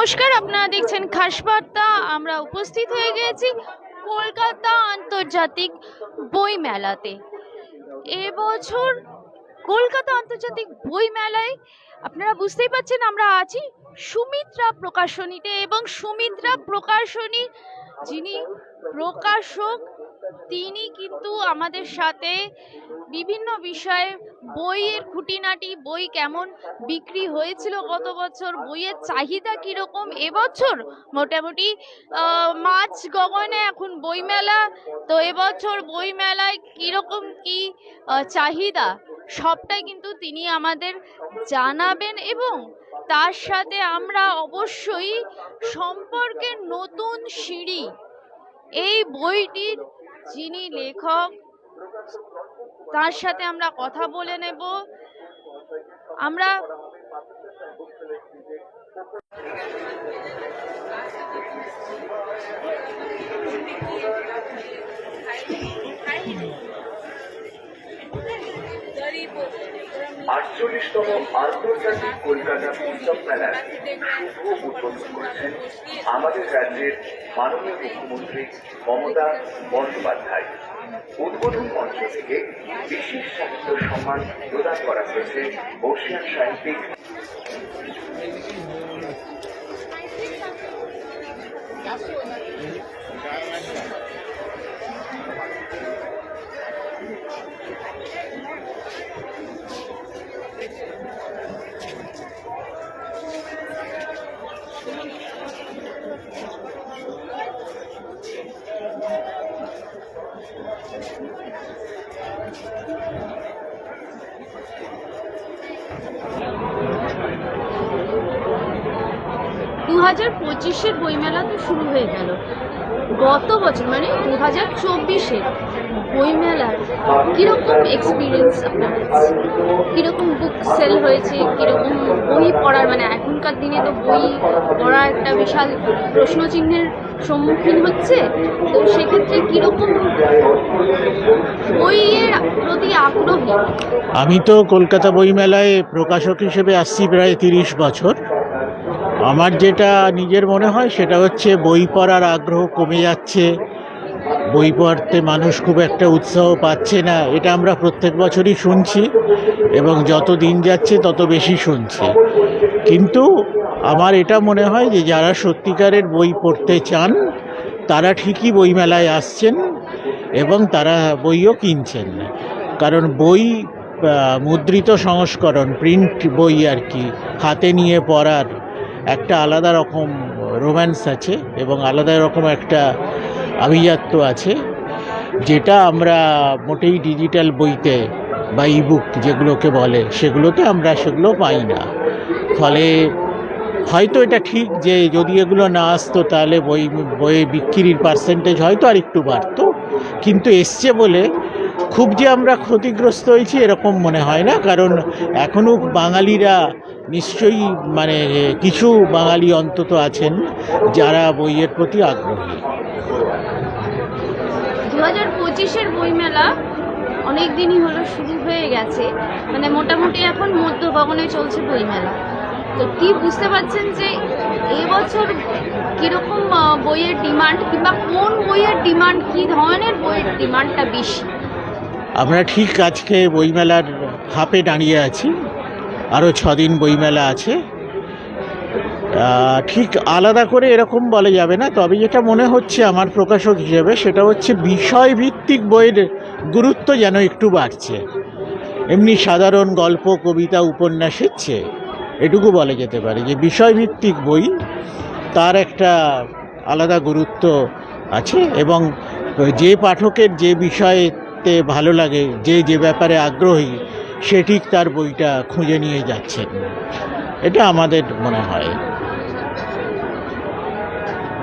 নমস্কার, আপনারা দেখছেন খাসবার্তা আমরা উপস্থিত হয়ে গিয়েছি কলকাতা আন্তর্জাতিক বই মেলাতে এবছর কলকাতা আন্তর্জাতিক বই মেলায় আপনারা বুঝতেই পারছেন আমরা আছি সুমিত্রা প্রকাশনীতে এবং সুমিত্রা প্রকাশনী যিনি প্রকাশক তিনি কিন্তু আমাদের সাথে বিভিন্ন বিষয়ে বইয়ের খুঁটিনাটি, বই কেমন বিক্রি হয়েছিল গত বছর, বইয়ের চাহিদা কীরকম এবছর? মোটামুটি মাঝ গগনে এখন বইমেলা, তো এবছর বইমেলায় কীরকম কি চাহিদা? সবটাই কিন্তু তিনি আমাদের জানাবেন এবং তার সাথে আমরা অবশ্যই সম্পর্কের নতুন সিঁড়ি। এই বইটির যিনি লেখক তার সাথে আমরা কথা বলে নেব। আমরা আটচল্লিশতম আন্তর্জাতিক কলকাতা পুস্তক মেলার শুভ উদ্বোধন করেছেন আমাদের রাজ্যের মাননীয় মুখ্যমন্ত্রী মমতা বন্দ্যোপাধ্যায়। উদ্বোধন মঞ্চ থেকে বিশেষ সাহিত্য সম্মান প্রদান করা হয়েছে বর্ষিয়ান সাহিত্যিক দু হাজার পঁচিশের বইমেলা তো শুরু হয়ে গেল। গত বছর মানে দু হাজার চব্বিশের বইমেলার কীরকম এক্সপিরিয়েন্স আপনার? কীরকম বুক সেল হয়েছে? কীরকম বই পড়ার মানে এখনকার দিনে তো বই পড়া একটা বিশাল প্রশ্নচিহ্নের সম্মুখীন হচ্ছে। তো সেক্ষেত্রে কীরকম বইয়ের প্রতি আগ্রহী? আমি তো কলকাতা বইমেলায় প্রকাশক হিসেবে আসছি প্রায় তিরিশ বছর। আমার যেটা নিজের মনে হয় সেটা হচ্ছে বই পড়ার আগ্রহ কমে যাচ্ছে। বই পড়তে মানুষ খুব একটা উৎসাহ পাচ্ছে না, এটা আমরা প্রত্যেক বছরই শুনছি এবং যত দিন যাচ্ছে তত বেশি শুনছি। কিন্তু আমার এটা মনে হয় যে যারা সত্যিকারের বই পড়তে চান, তারা ঠিকই বইমেলায় আসছেন এবং তারা বইও কিনছেন। কারণ বই মুদ্রিত সংস্করণ প্রিন্ট বই আর কি, হাতে নিয়ে পড়ার একটা আলাদা রকম রোম্যান্স আছে এবং আলাদা রকম একটা আভিজাত্য আছে, যেটা আমরা মোটেই ডিজিটাল বইতে বা ইবুক যেগুলোকে বলে, সেগুলোতে আমরা সেগুলো পাই না। ফলে হয়তো এটা ঠিক যে যদি এগুলো না আসতো তাহলে বই, বইয়ে বিক্রির পার্সেন্টেজ হয়তো আর একটু বাড়তো, কিন্তু এসছে বলে খুব যে আমরা ক্ষতিগ্রস্ত হয়েছি এরকম মনে হয় না, কারণ এখনও বাঙালিরা নিশ্চয়ই মানে কিছু বাঙালি অন্তত আছেন যারা বইয়ের প্রতি আগ্রহী। দু হাজার পঁচিশের বইমেলা অনেক দিনই হলো শুরু হয়ে গেছে মানে মোটামুটি এখন মধ্য গগনে চলছে বইমেলা। তো কি বুঝতে পারছেন যে এবছর কীরকম বইয়ের ডিমান্ড কিংবা কোন বইয়ের ডিমান্ড, কী ধরনের বইয়ের ডিমান্ডটা বেশি? আমরা ঠিক আজকে বইমেলার হাপে দাঁড়িয়ে আছি। আরও ছদিন বইমেলা আছে। ঠিক আলাদা করে এরকম বলা যাবে না, তবে যেটা মনে হচ্ছে আমার প্রকাশক হিসেবে সেটা হচ্ছে বিষয়ভিত্তিক বইয়ের গুরুত্ব যেন একটু বাড়ছে। এমনি সাধারণ গল্প, কবিতা, উপন্যাসের চেয়ে এটুকু বলা যেতে পারে যে বিষয়ভিত্তিক বই তার একটা আলাদা গুরুত্ব আছে এবং যে পাঠকের যে বিষয়েতে ভালো লাগে, যে যে ব্যাপারে আগ্রহী, সে ঠিক তার বইটা খুঁজে নিয়ে যাচ্ছেন। এটা আমাদের মনে হয়।